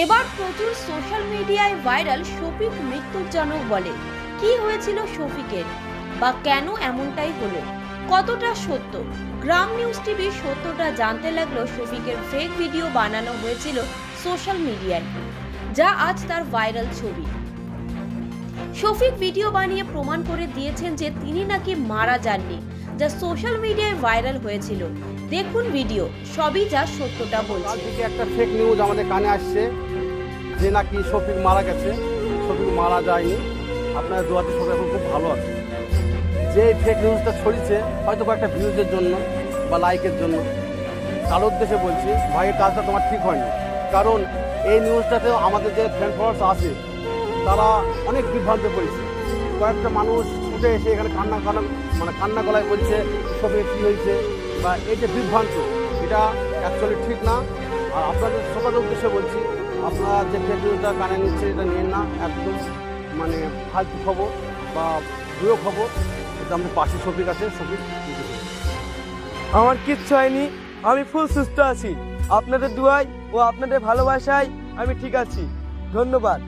এবার প্রচুর সোশ্যাল মিডিয়ায় ভাইরাল শফিক মৃত্যুজনক বলে। কি হয়েছিল শফিকের? বা কেন এমনটাই হলো? কতটা সত্য? গ্রাম নিউজ টিভি সত্যটা জানতে লাগল শফিকের ফেক ভিডিও বানানো হয়েছিল সোশ্যাল মিডিয়ায় যা আজ তার ভাইরাল ছবি। শফিক ভিডিও বানিয়ে প্রমাণ করে দিয়েছেন যে তিনি নাকি মারা যাননি। যা সোশ্যাল মিডিয়ায় ভাইরাল হয়েছিল। দেখুন ভিডিও, সবই যা সত্যটা বলছে। একটা ফেক নিউজ আমাদের কানে আসছে, যে নাকি শফিক মারা গেছে? শফিক মারা যায়নি। আপনার দোয়াতে শফিক এখন খুব ভালো আছে যে ফেক নিউজটা ছড়িয়েছে, হয়তো কয়েকটা ভিউজের জন্য বা লাইকের জন্য। কারও উদ্দেশ্যে বলছি ভাই এই কাজটা তোমার ঠিক হয়নি। কারণ এই নিউজটাতেও আমাদের যে ফ্রেন্ড ফলোয়ার্স আছে, তারা অনেক বিভ্রান্ত পড়েছে। কয়েকটা মানুষ ছুটে এসে এখানে কান্না কান্না মানে কান্না গলায় বলছে শফিক কী হয়েছে? বা এই যে বিভ্রান্ত, এটা অ্যাকচুয়ালি ঠিক না। আর আপনাদের সবার উদ্দেশ্যে বলছি, আপনারা যে নিউজটা কানে নিচ্ছে, এটা নিন না। একদম মানে ফালতু খবর বা ভুয়ো খবর। এটা আমাদের পাশে শফিক আছে শফিক আমার কিচ্ছু হয়নি, আমি ফুল সুস্থ আছি। আপনাদের দুয়ায় ও আপনাদের ভালোবাসায় আমি ঠিক আছি। ধন্যবাদ।